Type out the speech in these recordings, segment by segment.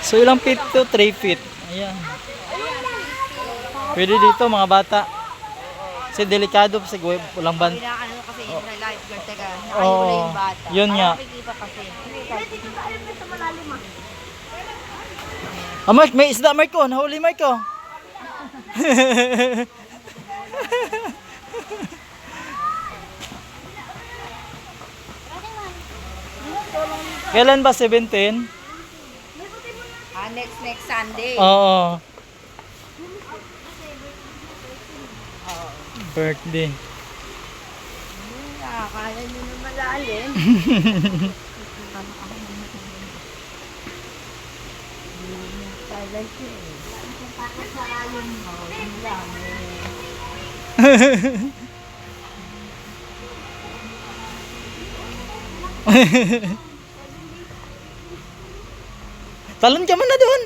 So ilang feet to? 3 feet. Ayan. Pwede dito mga bata. Kasi delikado kasi walang ban. Kailangan ano kasi na lifeguard, teka, Oo, nakahuli yung bata. yun nga. Kasi. Ah, Mark, may isda, Mark ko. Nahuli, Mark ko. Kailan ba 17? Next next Sunday. Oo. Birthday. Nakakala nyo na malalim. Talon ka muna doon.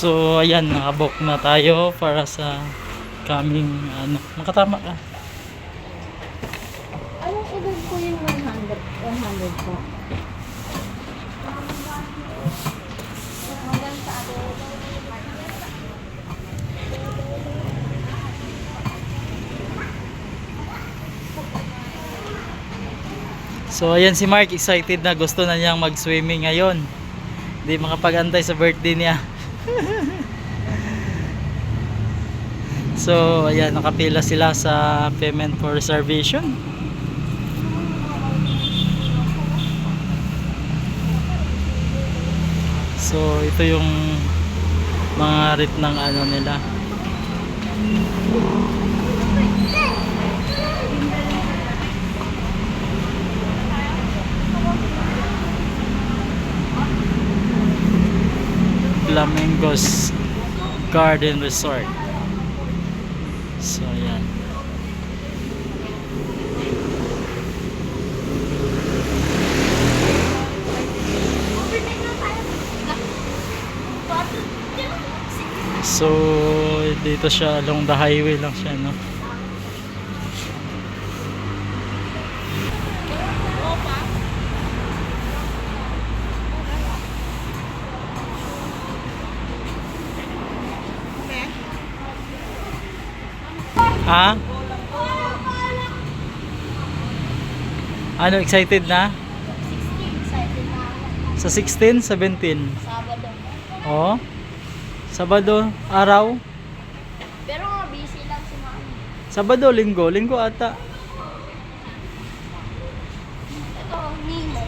So, ayan, nakabook na tayo para sa coming, ano, makatama ka. Anong edad ko yung 100? 100 po. So, ayan si Mark, excited na gusto na niyang mag-swimming ngayon. Hindi makapag-antay sa birthday niya. so, ayan, nakapila sila sa payment for reservation. So, ito yung mga rate ng ano nila. Flamingos Garden Resort. So, ayan. So, dito siya along the highway lang siya, no? Ha? Ano, excited na? Excited na. Sa 16, 17? Sabado. Oo. Sabado, araw? Pero nga busy lang si mami. Sabado, linggo. Linggo ata. Ito, Nemo.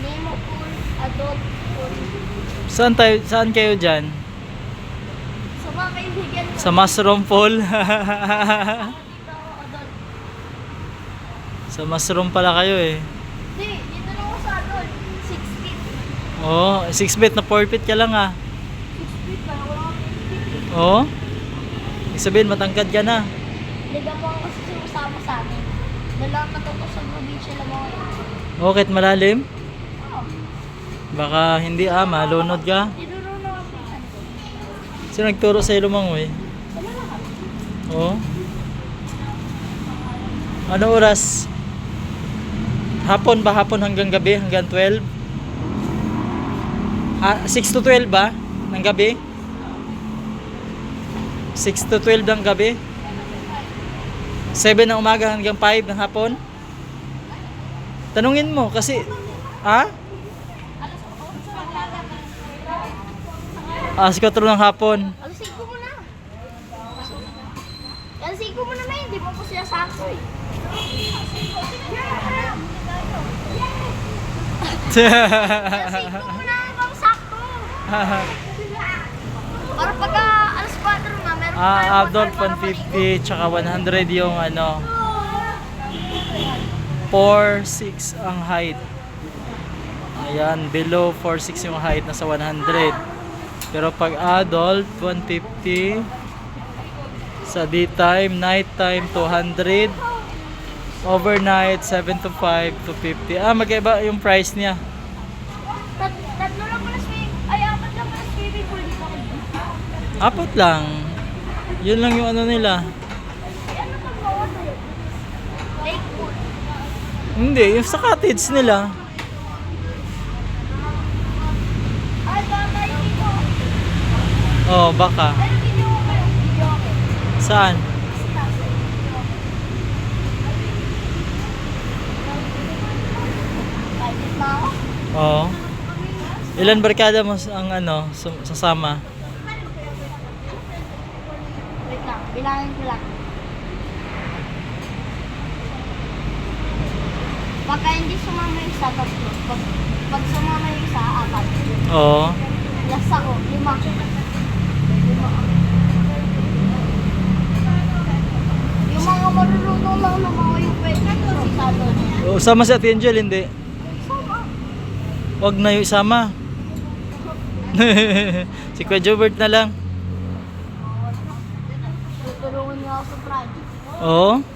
Nemo pool, adult pool. Saan, tayo, saan kayo dyan? Sa mga kaibigan ko, Sa mushroom pool? dito ako adult. sa mushroom pala kayo eh. Hindi, dito lang ako sa adult. 6 feet. Oo, 6 feet na 4 feet ka lang ah. 6 feet pa, wala akong 8 feet. Oo. Ibig sabihin, matangkad ka na. Liga po ako kasi sumasama sa amin. Dalawang natuto sa probinsya lang ako. eh. Bakit malalim? Oo. Baka hindi ah, malunod ka. Tinuro na ako ko. Sino nagturo sa lumangoy? Sila lahat. Oo. Ano oras? Hapon ba? Hapon hanggang gabi? Hanggang 12? Ha, 6 to 12 ba? Ng gabi? 6 to 12 ng gabi? 7 ng umaga hanggang 5 ng hapon? Tanungin mo kasi... Ha? Alas 4 ng hapon. Alisin ko muna. Alisin ko muna na hindi mo ko siya sakto eh. Alisin ko muna bang sakto. Para pagka alas 4 na, meron Ah, tayong adult hotel para 150 tsaka 100 yung ano 4'6 ang height. Ayan, below 4'6 yung height nasa 100. Pero pag adult 150 sa daytime, nighttime 200. Overnight, 7 to 5 to 50. Ah, magkaiba yung price niya. Tat tatlo lang pala swimming. Ay, apat lang pala swimming pool dito. Apat lang. Yun lang yung ano nila. Hindi, yung sa cottage nila. Oh, baka. Saan? Oo. Ilan barkada mo ang ano, sasama? Wait lang, bilangin ko lang. Pagka hindi sumama yung isa, tatlo. Pag, pag sumama yung isa, apat. Oo. Last ako, lima. Lima. Yung mga marunong lang lumawa yung pwede ko sa salon. Oh, sama si Ate Angel, hindi. Sama. Wag na yung isama. si Kuya Jobert na lang. Tutulungan niya